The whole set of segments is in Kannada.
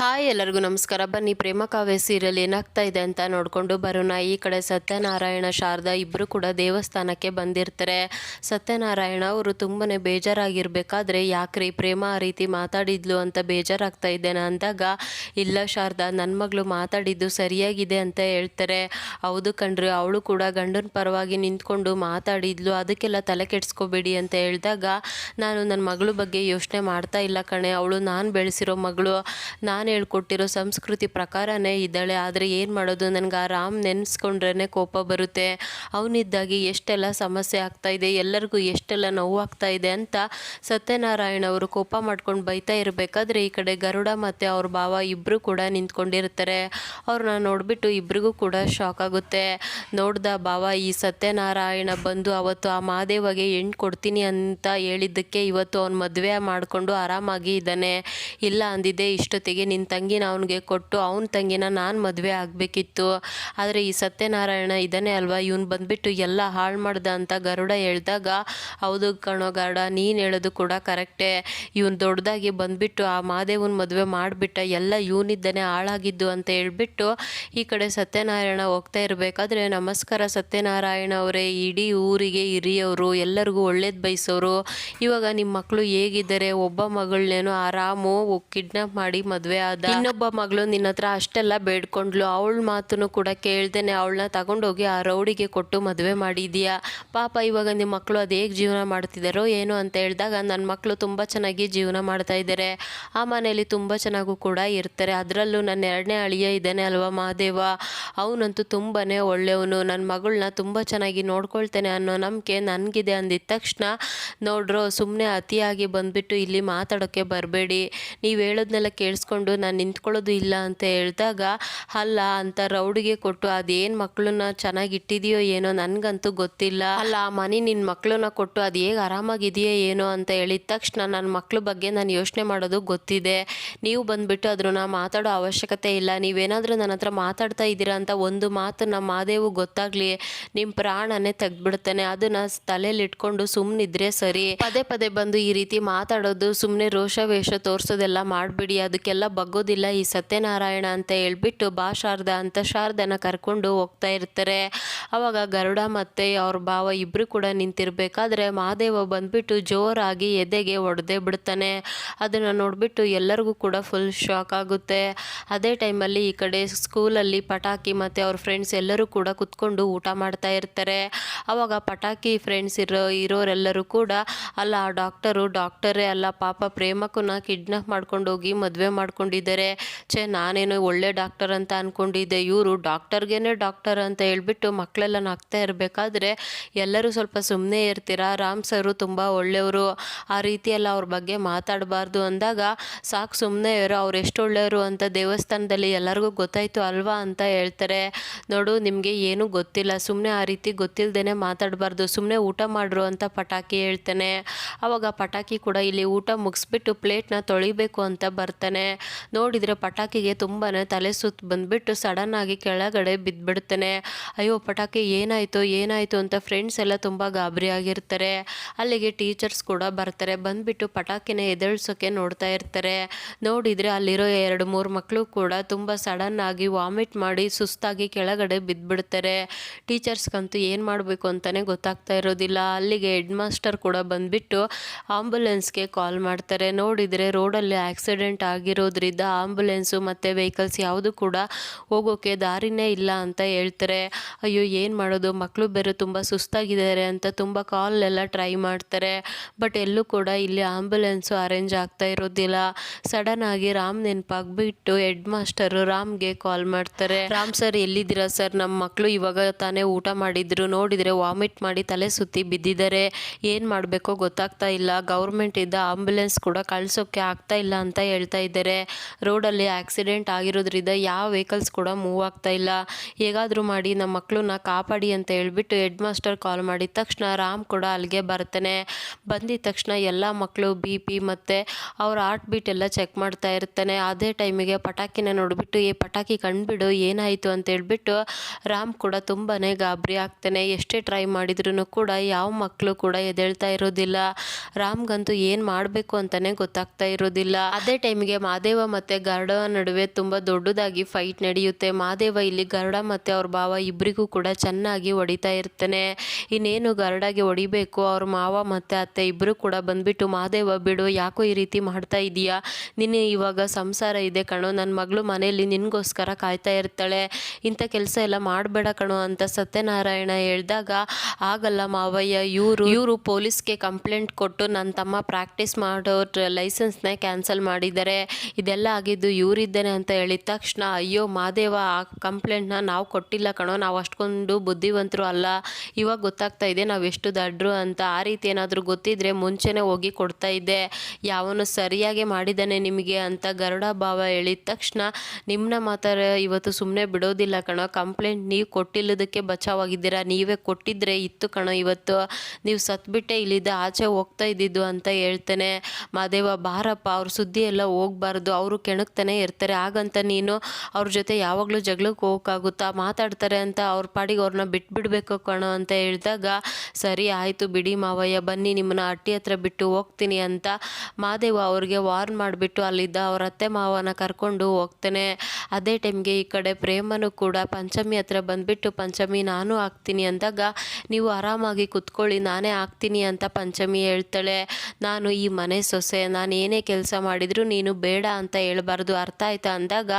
ಹಾಯ್ ಎಲ್ಲರಿಗೂ ನಮಸ್ಕಾರ. ಬನ್ನಿ, ಪ್ರೇಮ ಕಾವ್ಯ ಸೀರಿಯಲ್ ಏನಾಗ್ತಾ ಇದೆ ಅಂತ ನೋಡಿಕೊಂಡು ಬರೋಣ. ಈ ಕಡೆ ಸತ್ಯನಾರಾಯಣ, ಶಾರದಾ ಇಬ್ಬರು ಕೂಡ ದೇವಸ್ಥಾನಕ್ಕೆ ಬಂದಿರ್ತಾರೆ. ಸತ್ಯನಾರಾಯಣ ಅವರು ತುಂಬಾ ಬೇಜಾರಾಗಿರ್ಬೇಕಾದ್ರೆ, ಯಾಕ್ರಿ ಪ್ರೇಮ ಆ ರೀತಿ ಮಾತಾಡಿದ್ಲು ಅಂತ ಬೇಜಾರಾಗ್ತಾ ಇದ್ದೇನೆ? ಅಂದಾಗ, ಇಲ್ಲ ಶಾರದಾ ನನ್ನ ಮಗಳು ಮಾತಾಡಿದ್ದು ಸರಿಯಾಗಿದೆ ಅಂತ ಹೇಳ್ತಾರೆ. ಹೌದು ಕಣ್ರಿ, ಅವಳು ಕೂಡ ಗಂಡನ ಪರವಾಗಿ ನಿಂತ್ಕೊಂಡು ಮಾತಾಡಿದ್ಲು. ಅದಕ್ಕೆಲ್ಲ ತಲೆ ಕೆಡಿಸ್ಕೋಬೇಡಿ ಅಂತ ಹೇಳಿದಾಗ, ನಾನು ನನ್ನ ಮಗಳ ಬಗ್ಗೆ ಯೋಚನೆ ಮಾಡ್ತಾ ಇಲ್ಲ ಕಣೆ. ಅವಳು ನಾನು ಬೆಳೆಸಿರೋ ಮಗಳು, ನಾನು ಹೇಳ್ಕೊಟ್ಟಿರೋ ಸಂಸ್ಕೃತಿ ಪ್ರಕಾರನೇ ಇದ್ದಾಳೆ. ಆದರೆ ಏನು ಮಾಡೋದು? ನನಗೆ ಆ ರಾಮ್ ನೆನೆಸ್ಕೊಂಡ್ರೇ ಕೋಪ ಬರುತ್ತೆ. ಅವನಿದ್ದಾಗಿ ಎಷ್ಟೆಲ್ಲ ಸಮಸ್ಯೆ ಆಗ್ತಾ ಇದೆ? ಎಲ್ಲರಿಗೂ ಎಷ್ಟೆಲ್ಲ ನೋವಾಗ್ತಾ ಇದೆ ಅಂತ ಸತ್ಯನಾರಾಯಣ ಅವರು ಕೋಪ ಮಾಡ್ಕೊಂಡು ಬೈತಾ ಇರಬೇಕಾದ್ರೆ ಈ ಕಡೆ ಗರುಡ ಮತ್ತು ಅವ್ರ ಭಾವ ಇಬ್ಬರು ಕೂಡ ನಿಂತ್ಕೊಂಡಿರ್ತಾರೆ. ಅವ್ರನ್ನ ನೋಡಿಬಿಟ್ಟು ಇಬ್ಬರಿಗೂ ಕೂಡ ಶಾಕ್ ಆಗುತ್ತೆ. ನೋಡ್ದ ಭಾವ ಈ ಸತ್ಯನಾರಾಯಣ ಬಂದು ಅವತ್ತು ಆ ಮಾದೇವಗೆ ಹೆಣ್ಣು ಕೊಡ್ತೀನಿ ಅಂತ ಹೇಳಿದ್ದಕ್ಕೆ ಇವತ್ತು ಅವ್ನು ಮದುವೆ ಮಾಡಿಕೊಂಡು ಆರಾಮಾಗಿ ಇದ್ದಾನೆ. ಇಲ್ಲ ಅಂದಿದ್ದೆ, ಇಷ್ಟೊತ್ತಿಗೆ ನಿನ್ನ ತಂಗಿನ ಅವನಿಗೆ ಕೊಟ್ಟು ಅವನ ತಂಗಿನ ನಾನು ಮದುವೆ ಆಗಬೇಕಿತ್ತು. ಆದರೆ ಈ ಸತ್ಯನಾರಾಯಣ ಇದನ್ನೇ ಅಲ್ವಾ? ಇವನು ಬಂದ್ಬಿಟ್ಟು ಎಲ್ಲ ಹಾಳು ಮಾಡ್ದ ಅಂತ ಗರುಡ ಹೇಳಿದಾಗ, ಹೌದು ಕಣೋ ಗರುಡ, ನೀನು ಹೇಳೋದು ಕೂಡ ಕರೆಕ್ಟೇ. ಇವನು ದೊಡ್ಡದಾಗಿ ಬಂದ್ಬಿಟ್ಟು ಆ ಮಾದೇವನ ಮದುವೆ ಮಾಡಿಬಿಟ್ಟ ಎಲ್ಲ ಇವನಿದ್ದಾನೆ ಹಾಳಾಗಿದ್ದು ಅಂತ ಹೇಳ್ಬಿಟ್ಟು ಈ ಕಡೆ ಸತ್ಯನಾರಾಯಣ ಹೋಗ್ತಾ ಇರಬೇಕಾದ್ರೆ ನಮಸ್ಕಾರ ಸತ್ಯನಾರಾಯಣ ಅವರೇ. ಇಡೀ ಊರಿಗೆ ಹಿರಿಯವರು, ಎಲ್ಲರಿಗೂ ಒಳ್ಳೇದು ಬಯಸೋರು. ಇವಾಗ ನಿಮ್ಮ ಮಕ್ಕಳು ಹೇಗಿದ್ದಾರೆ? ಒಬ್ಬ ಮಗಳನ್ನೇನು ಆರಾಮು ರಾಮು ಕಿಡ್ನಾಪ್ ಮಾಡಿ ಮದುವೆ ಆದ ಇನ್ನೊಬ್ಬ ಮಗಳು ನಿನ್ನ ಹತ್ರ ಅಷ್ಟೆಲ್ಲ ಬೇಡ್ಕೊಂಡ್ಲು, ಅವಳ ಮಾತನ್ನು ಕೂಡ ಕೇಳ್ದೇನೆ, ಅವಳನ್ನ ತಗೊಂಡೋಗಿ ಆ ರೌಡಿಗೆ ಕೊಟ್ಟು ಮದುವೆ ಮಾಡಿದ್ಯಾ? ಪಾಪ ಇವಾಗ ನಿಮ್ಮ ಮಕ್ಕಳು ಅದು ಹೇಗೆ ಜೀವನ ಮಾಡ್ತಿದ್ದಾರೋ ಏನು ಅಂತ ಹೇಳಿದಾಗ ನನ್ನ ಮಕ್ಕಳು ತುಂಬ ಚೆನ್ನಾಗಿ ಜೀವನ ಮಾಡ್ತಾ ಇದ್ದಾರೆ ಆ ಮನೆಯಲ್ಲಿ ತುಂಬ ಚೆನ್ನಾಗೂ ಕೂಡ ಇರ್ತಾರೆ. ಅದರಲ್ಲೂ ನನ್ನ ಎರಡನೇ ಅಳಿಯ ಇದ್ದಾನೆ ಅಲ್ವಾ ಮಹಾದೇವ? ಅವನಂತೂ ತುಂಬಾ ಒಳ್ಳೆಯವನು. ನನ್ನ ಮಗಳನ್ನ ತುಂಬ ಚೆನ್ನಾಗಿ ನೋಡ್ಕೊಳ್ತೇನೆ ಅನ್ನೋ ನಂಬಿಕೆ ನನಗಿದೆ ಅಂದಿದ್ದ ತಕ್ಷಣ, ನೋಡ್ರೋ ಸುಮ್ಮನೆ ಅತಿಯಾಗಿ ಬಂದುಬಿಟ್ಟು ಇಲ್ಲಿ ಮಾತಾಡೋಕ್ಕೆ ಬರಬೇಡಿ. ನೀವು ಹೇಳೋದನ್ನೆಲ್ಲ ಕೇಳಿಸ್ಕೊಂಡು ನಾನು ನಿಂತ್ಕೊಳ್ಳೋದು ಇಲ್ಲ ಅಂತ ಹೇಳಿದಾಗ, ಅಲ್ಲ, ಅಂತ ರೌಡಿಗೆ ಕೊಟ್ಟು ಅದೇನು ಮಕ್ಕಳನ್ನ ಚೆನ್ನಾಗಿ ಇಟ್ಟಿದೆಯೋ ಏನೋ ನನಗಂತೂ ಗೊತ್ತಿಲ್ಲ. ಅಲ್ಲ, ಆ ಮನೆ ನಿನ್ನ ಮಕ್ಕಳನ್ನ ಕೊಟ್ಟು ಅದು ಹೇಗೆ ಆರಾಮಾಗಿದೆಯೋ ಏನೋ ಅಂತ ಹೇಳಿದ ತಕ್ಷಣ ನನ್ನ ಮಕ್ಕಳ ಬಗ್ಗೆ ನಾನು ಯೋಚನೆ ಮಾಡೋದು ಗೊತ್ತಿದೆ. ನೀವು ಬಂದುಬಿಟ್ಟು ಅದ್ರನ್ನ ಮಾತಾಡೋ ಅವಶ್ಯಕತೆ ಇಲ್ಲ. ನೀವೇನಾದರೂ ನನ್ನ ಹತ್ರ ಮಾತಾಡ್ತಾ ಇದ್ದೀರಾ ಅಂತ ಒಂದು ಮಾತು ನಮ್ಮ ಮಾದೇವು ಗೊತ್ತಾಗ್ಲಿ ನಿಮ್ಮ ಪ್ರಾಣನೇ ತೆಗೆದ್ಬಿಡ್ತಾನೆ. ಅದನ್ನ ತಲೆಯಲ್ಲಿ ಇಟ್ಕೊಂಡು ಸುಮ್ಮನಿದ್ರೆ ಸರಿ. ಪದೇ ಪದೇ ಬಂದು ಈ ರೀತಿ ಮಾತಾಡೋದು ಸುಮ್ಮನೆ ರೋಷ ವೇಷ ತೋರಿಸೋದೆಲ್ಲ ಮಾಡಬೇಡಿ. ಅದಕ್ಕೆಲ್ಲ ಬಗ್ಗೋದಿಲ್ಲ ಈ ಸತ್ಯನಾರಾಯಣ ಅಂತ ಹೇಳ್ಬಿಟ್ಟು ಬಾ ಶಾರದ ಅಂತ ಶಾರದನ ಕರ್ಕೊಂಡು ಹೋಗ್ತಾ ಇರ್ತಾರೆ. ಅವಾಗ ಗರುಡ ಮತ್ತೆ ಅವ್ರ ಭಾವ ಇಬ್ಬರು ಕೂಡ ನಿಂತಿರ್ಬೇಕಾದ್ರೆ ಮಹಾದೇವ ಬಂದ್ಬಿಟ್ಟು ಜೋರಾಗಿ ಎದೆಗೆ ಒಡೆದೇ ಬಿಡ್ತಾನೆ. ಅದನ್ನು ನೋಡಿಬಿಟ್ಟು ಎಲ್ಲರಿಗೂ ಕೂಡ ಫುಲ್ ಶಾಕ್ ಆಗುತ್ತೆ. ಅದೇ ಟೈಮಲ್ಲಿ ಈ ಕಡೆ ಸ್ಕೂಲಲ್ಲಿ ಪಟಾಕಿ ಮತ್ತು ಅವ್ರ ಫ್ರೆಂಡ್ಸ್ ಎಲ್ಲರೂ ಕೂಡ ಕುತ್ಕೊಂಡು ಊಟ ಮಾಡ್ತಾ ಇರ್ತಾರೆ. ಅವಾಗ ಪಟಾಕಿ ಫ್ರೆಂಡ್ಸ್ ಇರೋ, ಇರೋರೆಲ್ಲರೂ ಕೂಡ ಅಲ್ಲ, ಆ ಡಾಕ್ಟರು ಡಾಕ್ಟರೇ ಅಲ್ಲ, ಪಾಪ ಪ್ರೇಮಕ್ಕೂ ಕಿಡ್ನಾಪ್ ಮಾಡ್ಕೊಂಡು ಹೋಗಿ ಮದುವೆ ಮಾಡ್ಕೊಂಡಿದ್ದಾರೆ ಛೇ, ನಾನೇನು ಒಳ್ಳೆ ಡಾಕ್ಟರ್ ಅಂತ ಅಂದ್ಕೊಂಡಿದ್ದೆ ಇವರು ಡಾಕ್ಟರ್ಗೇನೆ ಡಾಕ್ಟರ್ ಅಂತ ಹೇಳ್ಬಿಟ್ಟು ಮಕ್ಕಳೆಲ್ಲ ನಗ್ತಾ ಇರಬೇಕಾದ್ರೆ ಎಲ್ಲರೂ ಸ್ವಲ್ಪ ಸುಮ್ಮನೆ ಇರ್ತೀರಾ? ರಾಮ್ ಸರು ತುಂಬ ಒಳ್ಳೆಯವರು. ಆ ರೀತಿಯೆಲ್ಲ ಅವ್ರ ಬಗ್ಗೆ ಮಾತಾಡಬಾರ್ದು ಅಂದಾಗ ಸಾಕು ಸುಮ್ಮನೆ ಇರೋ, ಅವ್ರು ಎಷ್ಟು ಒಳ್ಳೆಯವರು ಅಂತ ದೇವಸ್ಥಾನದಲ್ಲಿ ಎಲ್ಲರಿಗೂ ಗೊತ್ತಾಯಿತು ಅಲ್ವಾ ಅಂತ ಹೇಳ್ತಾರೆ. ನೋಡು, ನಿಮಗೆ ಏನೂ ಗೊತ್ತಿಲ್ಲ. ಸುಮ್ಮನೆ ಆ ರೀತಿ ಗೊತ್ತಿಲ್ಲದೇ ಮಾತಾಡಬಾರ್ದು. ಸುಮ್ಮನೆ ಊಟ ಮಾಡ್ರು ಅಂತ ಪಟಾಕಿ ಹೇಳ್ತಾನೆ. ಅವಾಗ ಪಟಾಕಿ ಕೂಡ ಇಲ್ಲಿ ಊಟ ಮುಗಿಸ್ಬಿಟ್ಟು ಪ್ಲೇಟ್ನ ತೊಳಿಬೇಕು ಅಂತ ಬರ್ತಾನೆ. ನೋಡಿದರೆ ಪಟಾಕಿಗೆ ತುಂಬಾ ತಲೆ ಸುತ್ತ ಬಂದುಬಿಟ್ಟು ಸಡನ್ನಾಗಿ ಕೆಳಗಡೆ ಬಿದ್ದುಬಿಡ್ತಾನೆ. ಅಯ್ಯೋ, ಪಟಾಕಿ ಏನಾಯಿತು ಏನಾಯಿತು ಅಂತ ಫ್ರೆಂಡ್ಸ್ ಎಲ್ಲ ತುಂಬ ಗಾಬರಿ ಆಗಿರ್ತಾರೆ. ಅಲ್ಲಿಗೆ ಟೀಚರ್ಸ್ ಕೂಡ ಬರ್ತಾರೆ. ಬಂದುಬಿಟ್ಟು ಪಟಾಕಿನ ಎದುರಿಸೋಕ್ಕೆ ನೋಡ್ತಾ ಇರ್ತಾರೆ. ನೋಡಿದರೆ ಅಲ್ಲಿರೋ ಎರಡು, ಮೂರು ಮಕ್ಕಳು ಕೂಡ ತುಂಬ ಸಡನ್ ಆಗಿ ವಾಮಿಟ್ ಮಾಡಿ ಸುಸ್ತಾಗಿ ಕೆಳಗಡೆ ಬಿದ್ದುಬಿಡ್ತಾರೆ. ಟೀಚರ್ಸ್ಗಂತೂ ಏನು ಮಾಡಬೇಕು ಅಂತಲೇ ಗೊತ್ತಾಗ್ತಾ ಇರೋದಿಲ್ಲ. ಅಲ್ಲಿಗೆ ಹೆಡ್ ಮಾಸ್ಟರ್ ಕೂಡ ಬಂದ್ಬಿಟ್ಟು ಆಂಬುಲೆನ್ಸ್ಗೆ ಕಾಲ್ ಮಾಡ್ತಾರೆ. ನೋಡಿದರೆ ರೋಡಲ್ಲಿ ಆಕ್ಸಿಡೆಂಟ್ ಆಗಿರೋದ್ರಿಂದ ಆಂಬುಲೆನ್ಸು ಮತ್ತು ವೆಹಿಕಲ್ಸ್ ಯಾವುದು ಕೂಡ ಹೋಗೋಕ್ಕೆ ದಾರಿನೇ ಇಲ್ಲ ಅಂತ ಹೇಳ್ತಾರೆ. ಅಯ್ಯೋ, ಏನು ಮಾಡೋದು? ಮಕ್ಕಳು ಬೇರೆ ತುಂಬ ಸುಸ್ತಾಗಿದ್ದಾರೆ ಅಂತ ತುಂಬ ಕಾಲೆಲ್ಲ ಟ್ರೈ ಮಾಡ್ತಾರೆ. ಬಟ್ ಎಲ್ಲೂ ಕೂಡ ಇಲ್ಲಿ ಆಂಬುಲೆನ್ಸು ಅರೇಂಜ್ ಆಗ್ತಾ ಇರೋದಿಲ್ಲ. ಸಡನ್ ಆಗಿ ರಾಮ್ ನೆನಪಾಗ್ಬಿಟ್ಟು ಹೆಡ್ ಮಾಸ್ಟರು ರಾಮ್ಗೆ ಕಾಲ್ ಮಾಡ್ತಾರೆ. ರಾಮ್ ಸರ್ ಎಲ್ಲಿದ್ದೀರಾ ಸರ್ ನಮ್ಮ ಮಕ್ಕಳು ಇವಾಗ ತಾನೇ ಊಟ ಮಾಡಿದ್ರು. ನೋಡಿದರೆ ವಾಮಿಟ್ ಮಾಡಿ ತಲೆ ಸುತ್ತಿ ಬಿದ್ದಿದ್ದಾರೆ. ಏನು ಮಾಡಬೇಕೋ ಗೊತ್ತಾಗ್ತಾ ಇಲ್ಲ. ಗೌರ್ಮೆಂಟಿಂದ ಇದ್ದ ಆಂಬುಲೆನ್ಸ್ ಕೂಡ ಕಳಿಸೋಕ್ಕೆ ಆಗ್ತಾ ಇಲ್ಲ ಅಂತ ಹೇಳ್ತಾ ಇದ್ದಾರೆ. ರೋಡಲ್ಲಿ ಆಕ್ಸಿಡೆಂಟ್ ಆಗಿರೋದ್ರಿಂದ ಯಾವ ವೆಹಿಕಲ್ಸ್ ಕೂಡ ಮೂವ್ ಆಗ್ತಾ ಇಲ್ಲ. ಹೇಗಾದರೂ ಮಾಡಿ ನಮ್ಮ ಮಕ್ಕಳನ್ನ ಕಾಪಾಡಿ ಅಂತ ಹೇಳಿಬಿಟ್ಟು ಹೆಡ್ ಮಾಸ್ಟರ್ ಕಾಲ್ ಮಾಡಿದ ತಕ್ಷಣ ರಾಮ್ ಕೂಡ ಅಲ್ಲಿಗೆ ಬರ್ತಾನೆ. ಬಂದಿದ ತಕ್ಷಣ ಎಲ್ಲ ಮಕ್ಕಳು ಬಿ ಪಿ ಮತ್ತು ಅವ್ರ ಹಾರ್ಟ್ ಬೀಟ್ ಎಲ್ಲ ಚೆಕ್ ಮಾಡ್ತಾ ಇರ್ತಾನೆ. ಅದೇ ಟೈಮಿಗೆ ಪಟಾಕಿನ ನೋಡಿಬಿಟ್ಟು ಈ ಪಟಾಕಿ ಕಂಡುಬಿಡು, ಏನಾಯಿತು? ಅಂತ ಹೇಳಿಬಿಟ್ಟು ರಾಮ್ ಕೂಡ ತುಂಬಾ ಗಾಬರಿ ಆಗ್ತಾನೆ. ಎಷ್ಟೇ ಟ್ರೈ ಮಾಡಿದ್ರು ಕೂಡ ಯಾವ ಮಕ್ಕಳು ಕೂಡ ಎದೇಳ್ತಾ ಇರೋದಿಲ್ಲ. ರಾಮ್ಗಂತೂ ಏನು ಮಾಡಬೇಕು ಅಂತಲೇ ಗೊತ್ತಾಗ್ತಾ ಇರೋದಿಲ್ಲ. ಅದೇ ಟೈಮಿಗೆ ಮಾದೇವ ಮತ್ತು ಗರುಡ ನಡುವೆ ತುಂಬ ದೊಡ್ಡದಾಗಿ ಫೈಟ್ ನಡೆಯುತ್ತೆ. ಮಹಾದೇವ ಇಲ್ಲಿ ಗರುಡ ಮತ್ತು ಅವ್ರ ಭಾವ ಇಬ್ಬರಿಗೂ ಕೂಡ ಚೆನ್ನಾಗಿ ಹೊಡಿತಾ ಇರ್ತಾನೆ. ಇನ್ನೇನು ಗರುಡಗೆ ಹೊಡಿಬೇಕು? ಅವ್ರ ಮಾವ ಮತ್ತು ಅತ್ತೆ ಇಬ್ಬರು ಕೂಡ ಬಂದ್ಬಿಟ್ಟು ಮಹಾದೇವ ಬಿಡು, ಯಾಕೋ ಈ ರೀತಿ ಮಾಡ್ತಾ ಇದೀಯಾ? ನಿನ್ನೆ ಇವಾಗ ಸಂಸಾರ ಇದೆ ಕಣೋ ನನ್ನ ಮಗಳು ಮನೆಯಲ್ಲಿ ನಿನಗೋಸ್ಕರ ಕಾಯ್ತಾ ಇರ್ತಾಳೆ. ಇಂಥ ಕೆಲಸ ಎಲ್ಲ ಮಾಡಬೇಡ ಕಣೋ ಅಂತ ಸತ್ಯನಾರಾಯಣ ಹೇಳಿದಾಗ, ಆಗಲ್ಲ ಮಾವಯ್ಯ, ಇವರು ಇವರು ಪೊಲೀಸ್ಗೆ ಕಂಪ್ಲೇಂಟ್ ಕೊಟ್ಟು ನನ್ನ ತಮ್ಮ ಪ್ರಾಕ್ಟೀಸ್ ಮಾಡೋ ಲೈಸೆನ್ಸ್ನ ಕ್ಯಾನ್ಸಲ್ ಮಾಡಿದ್ದಾರೆ. ಇದೆಲ್ಲ ಆಗಿದ್ದು ಇವರಿದ್ದೇನೆ ಅಂತ ಹೇಳಿದ ತಕ್ಷಣ, ಅಯ್ಯೋ ಮಾದೇವ ಆ ಕಂಪ್ಲೇಂಟ್ನ ನಾವು ಕೊಟ್ಟಿಲ್ಲ ಕಣೋ, ನಾವು ಅಷ್ಟೊಂದು ಬುದ್ಧಿವಂತರು ಅಲ್ಲ. ಇವಾಗ ಗೊತ್ತಾಗ್ತಾ ಇದೆ, ನಾವು ಎಷ್ಟು ದಡ್ರು ಅಂತ. ಆ ರೀತಿ ಏನಾದರೂ ಗೊತ್ತಿದ್ರೆ ಮುಂಚೆನೇ ಹೋಗಿ ಕೊಡ್ತಾ ಇದ್ದೆ. ಯಾವನು ಸರಿಯಾಗಿ ಮಾಡಿದ್ದಾನೆ ನಿಮಗೆ ಅಂತ ಗರುಡ ಭಾವ ಹೇಳಿದ ತಕ್ಷಣ ನಿಮ್ಮನ್ನ ಮಾತ್ರ ಇವತ್ತು ಸುಮ್ಮನೆ ಬಿಡೋದಿಲ್ಲ ಕಣೋ. ಕಂಪ್ಲೇಂಟ್ ನೀವು ಕೊಟ್ಟಿಲ್ಲದಕ್ಕೆ ಬಚಾವಾಗಿದ್ದೀರಾ. ನೀವೇ ಕೊಟ್ಟಿದ್ರೆ ಇತ್ತು ಕಣೋ ಇವತ್ತು. ನೀವು ಸತ್ಬಿಟ್ಟೆ ಇಲ್ಲಿದ್ದ ಆಚೆ ಹೋಗ್ತಾ ಇದ್ದಿದ್ದು ಅಂತ ಹೇಳ್ತೇನೆ. ಮಾದೇವ ಬಾರಪ್ಪ, ಅವ್ರ ಸುದ್ದಿ ಎಲ್ಲ ಹೋಗ್ಬಾರ್ದು. ಅವರು ಕೆಣಕ್ತಾನೆ ಇರ್ತಾರೆ. ಹಾಗಂತ ನೀನು ಅವ್ರ ಜೊತೆ ಯಾವಾಗಲೂ ಜಗಳಕ್ಕೆ ಹೋಗೋಕ್ಕಾಗುತ್ತಾ? ಮಾತಾಡ್ತಾರೆ ಅಂತ ಅವ್ರ ಪಾಡಿಗೆ ಅವ್ರನ್ನ ಬಿಟ್ಬಿಡ್ಬೇಕು ಕಣೋ ಅಂತ ಹೇಳಿದಾಗ, ಸರಿ ಆಯಿತು ಬಿಡಿ ಮಾವಯ್ಯ, ಬನ್ನಿ ನಿಮ್ಮನ್ನ ಹಟ್ಟಿ ಹತ್ರ ಬಿಟ್ಟು ಹೋಗ್ತೀನಿ ಅಂತ ಮಾದೇವ ಅವ್ರಿಗೆ ವಾರ್ನ್ ಮಾಡಿಬಿಟ್ಟು ಅಲ್ಲಿದ್ದ ಅವ್ರ ಅತ್ತೆ ಮಾವನ ಕರ್ಕೊಂಡು ಹೋಗ್ತಾನೆ. ಅದೇ ಟೈಮ್ಗೆ ಈ ಕಡೆ ಪ್ರೇಮನು ಕೂಡ ಪಂಚಮಿ ಹತ್ರ ಬಂದುಬಿಟ್ಟು ಪಂಚಮಿ ನಾನು ಹಾಕ್ತೀನಿ ಅಂದಾಗ, ನೀವು ಆರಾಮಾಗಿ ಕುತ್ಕೊಳ್ಳಿ, ನಾನೇ ಹಾಕ್ತೀನಿ ಅಂತ ಪಂಚಮಿ ಹೇಳ್ತಾಳೆ. ನಾನು ಈ ಮನೆ ಸೊಸೆ ನಾನು ಏನೇ ಕೆಲಸ ಮಾಡಿದರೂ ನೀನು ಬೇಡ ಅಂತ ಹೇಳ್ಬಾರ್ದು. ಅರ್ಥ ಆಯ್ತಾ? ಅಂದಾಗ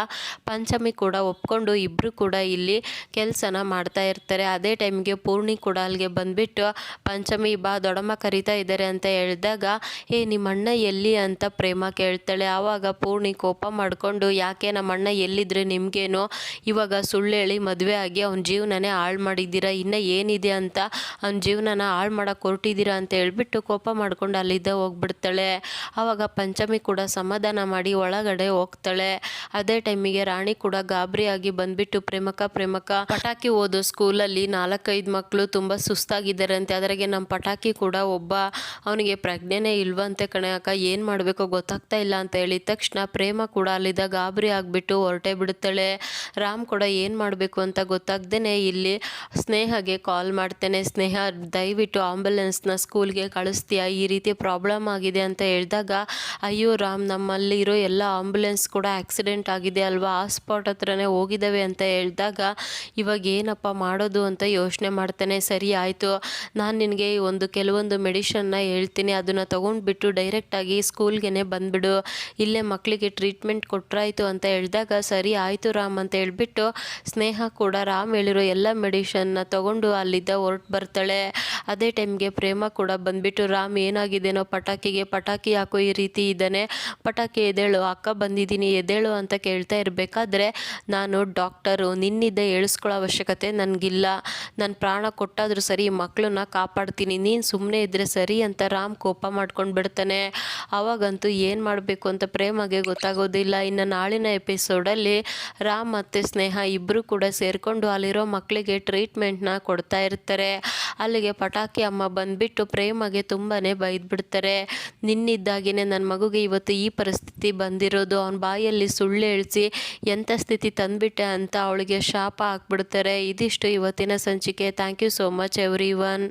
ಪಂಚಮಿ ಕೂಡ ಒಪ್ಕೊಂಡು ಇಬ್ಬರು ಕೂಡ ಇಲ್ಲಿ ಕೆಲಸನ ಮಾಡ್ತಾ ಇರ್ತಾರೆ. ಅದೇ ಟೈಮ್ಗೆ ಪೂರ್ಣಿ ಕೂಡ ಅಲ್ಲಿಗೆ ಬಂದ್ಬಿಟ್ಟು ಪಂಚಮಿ ಬಾ ದೊಡಮ್ಮ ಕರಿತಾ ಇದ್ದಾರೆ ಅಂತ ಹೇಳಿದಾಗ ಏ ನಿಮ್ಮ ಅಣ್ಣ ಎಲ್ಲಿ ಅಂತ ಪ್ರೇಮ ಕೇಳ್ತಾಳೆ. ಆವಾಗ ಪೂರ್ಣಿ ಕೋಪ ಮಾಡಿಕೊಂಡು, ಯಾಕೆ ನಮ್ಮ ಅಣ್ಣ ಎಲ್ಲಿದ್ರೆ ನಿಮಗೇನೋ? ಇವಾಗ ಸುಳ್ಳು ಹೇಳಿ ಮದುವೆ ಆಗಿ ಅವ್ನ ಜೀವನನೇ ಹಾಳು ಮಾಡಿದ್ದೀರಾ? ಇನ್ನು ಏನಿದೆ ಅಂತ ಅವ್ನ ಜೀವನನ ಹಾಳು ಮಾಡೋಕೆ ಹೊರಟಿದ್ದೀರಾ? ಅಂತ ಹೇಳ್ಬಿಟ್ಟು ಕೋಪ ಮಾಡ್ಕೊಂಡು ಅಲ್ಲಿದ್ದ ಹೋಗ್ಬಿಡ್ತಾಳೆ. ಆವಾಗ ಪಂಚಮಿ ಕೂಡ ಸಮಾಧಾನ ಮಾಡಿ ಒಳಗಡೆ ಹೋಗ್ತಾಳೆ. ಅದೇ ಟೈಮಿಗೆ ರಾಣಿ ಕೂಡ ಗಾಬರಿಯಾಗಿ ಬಂದ್ಬಿಟ್ಟು ಪ್ರೇಮಕ ಪ್ರೇಮಕ ಪಟಾಕಿ ಓದೋ. ಸ್ಕೂಲಲ್ಲಿ ನಾಲ್ಕೈದು ಮಕ್ಕಳು ತುಂಬ ಸುಸ್ತಾಗಿದ್ದಾರೆ ಅಂತೆ ಅದರಾಗೆ ನಮ್ಮ ಪಟಾಕಿ ಕೂಡ ಒಬ್ಬ ಅವನಿಗೆ ಪ್ರಜ್ಞೆನೇ ಇಲ್ವಂತೆ ಕಣೆ ಅಕ್ಕ. ಏನು ಮಾಡಬೇಕೋ? ಗೊತ್ತಾಗ್ತಾ ಇಲ್ಲ ಅಂತ ಹೇಳಿದ ತಕ್ಷಣ ಪ್ರೇಮ ಕೂಡ ಅಲ್ಲಿದ್ದ ಗಾಬರಿ ಆಗಿಬಿಟ್ಟು ಹೊರಟೆ ಬಿಡುತ್ತಾಳೆ ರಾಮ್ ಕೂಡ ಏನು ಮಾಡಬೇಕು ಅಂತ ಗೊತ್ತಾಗ್ದೇ ಇಲ್ಲಿ ಸ್ನೇಹಗೆ ಕಾಲ್ ಮಾಡ್ತೇನೆ. ಸ್ನೇಹ, ದಯವಿಟ್ಟು ಆಂಬುಲೆನ್ಸ್ನ ಸ್ಕೂಲ್ಗೆ ಕಳಿಸ್ತೀಯಾ? ಈ ರೀತಿ ಪ್ರಾಬ್ಲಮ್ ಆಗಿದೆ ಅಂತ ಹೇಳಿದಾಗ, ಅಯ್ಯೋ ರಾಮ್, ನಮ್ಮಲ್ಲಿರೋ ಎಲ್ಲ ಆಂಬುಲೆನ್ಸ್ ಕೂಡ ಆಕ್ಸಿಡೆಂಟ್ ಆಗಿದೆ ಅಲ್ವಾ? ಆ ಸ್ಪಾಟ್ ಹತ್ರನೇ ಹೋಗಿದ್ದಾವೆ ಅಂತ ಹೇಳಿದಾಗ, ಇವಾಗ ಏನಪ್ಪ ಮಾಡೋದು ಅಂತ ಯೋಚನೆ ಮಾಡ್ತಾನೆ. ಸರಿ ಆಯಿತು. ನಾನು ನಿನಗೆ ಒಂದು ಕೆಲವೊಂದು ಮೆಡಿಷನ್ನ ಹೇಳ್ತೀನಿ. ಅದನ್ನು ತೊಗೊಂಡ್ಬಿಟ್ಟು ಡೈರೆಕ್ಟಾಗಿ ಸ್ಕೂಲ್ಗೆ ಬಂದುಬಿಡು. ಇಲ್ಲೇ ಮಕ್ಕಳಿಗೆ ಟ್ರೀಟ್ಮೆಂಟ್ ಕೊಟ್ಟರಾಯ್ತು ಅಂತ ಹೇಳಿದಾಗ, ಸರಿ ಆಯಿತು ರಾಮ್ ಅಂತ ಹೇಳಿಬಿಟ್ಟು ಸ್ನೇಹ ಕೂಡ ರಾಮ್ ಹೇಳಿರೋ ಎಲ್ಲ ಮೆಡಿಷನ್ನ ತಗೊಂಡು ಅಲ್ಲಿದ್ದ ಹೊರಟು ಬರ್ತಾಳೆ. ಅದೇ ಟೈಮ್ಗೆ ಪ್ರೇಮ ಕೂಡ ಬಂದ್ಬಿಟ್ಟು, ರಾಮ್ ಏನಾಗಿದೆನೋ? ಪಟಾಕಿಗೆ ಪಟಾಕಿ ಹಾಕೋ ಈ ರೀತಿ ಇದ್ದಾನೆ. ಪಟಾಕಿ ಎದೇಳು ಅಕ್ಕ ಬಂದಿದ್ದೀನಿ ಎದೇಳು ಅಂತ ಕೇಳ್ತಾ ಇರಬೇಕಾದ್ರೆ ನಾನು ಡಾಕ್ಟರು ನಿನ್ನಿದ್ದೆ ಹೇಳಿಸ್ಕೊಳ್ಳೋ ಅವಶ್ಯಕತೆ ನನಗಿಲ್ಲ. ನನ್ನ ಪ್ರಾಣ ಕೊಟ್ಟಾದರೂ ಸರಿ ಮಕ್ಕಳನ್ನ ಕಾಪಾಡ್ತೀನಿ, ನೀನು ಸುಮ್ಮನೆ ಇದ್ದರೆ ಸರಿ ಅಂತ ರಾಮ್ ಕೋಪ ಮಾಡ್ಕೊಂಡು ಬಿಡ್ತಾನೆ. ಆವಾಗಂತೂ ಏನು ಮಾಡಬೇಕು ಅಂತ ಪ್ರೇಮಗೆ ಗೊತ್ತಾಗೋದಿಲ್ಲ. ಇನ್ನು ನಾಳಿನ ಎಪಿಸೋಡಲ್ಲಿ ರಾಮ್ ಮತ್ತು ಸ್ನೇಹ ಇಬ್ಬರು ಕೂಡ ಸೇರಿಕೊಂಡು ಅಲ್ಲಿರೋ ಮಕ್ಕಳಿಗೆ ಟ್ರೀಟ್ಮೆಂಟ್ನ ಕೊಡ್ತಾ ಇರ್ತಾರೆ. ಅಲ್ಲಿಗೆ ಪಟಾಕಿ ಅಮ್ಮ ಬಂದುಬಿಟ್ಟು ಪ್ರೇಮಗೆ ತುಂಬಾ ಬೈದ್ಬಿಡ್ತಾರೆ. ನಿನ್ನಿದ್ದಾಗಿನೇ ನನ್ನ ಮಗುಗೆ ಇವತ್ತು ಈ ಪರಿಸ್ಥಿತಿ ಬಂದಿರೋದು ಅವನ ಬಾಯಲ್ಲಿ ಸುಳ್ಳು ಹೇಳಿಸಿ ಎಂಥ ಸ್ಥಿತಿ ತಂದುಬಿಟ್ಟೆ ಅಂತ ಅವಳಿಗೆ ಶಾಪ ಹಾಕ್ಬಿಡ್ತಾರೆ. ಇದಿಷ್ಟು ಇವತ್ತಿನ ಸಂಚಿಕೆ. Thank you so much everyone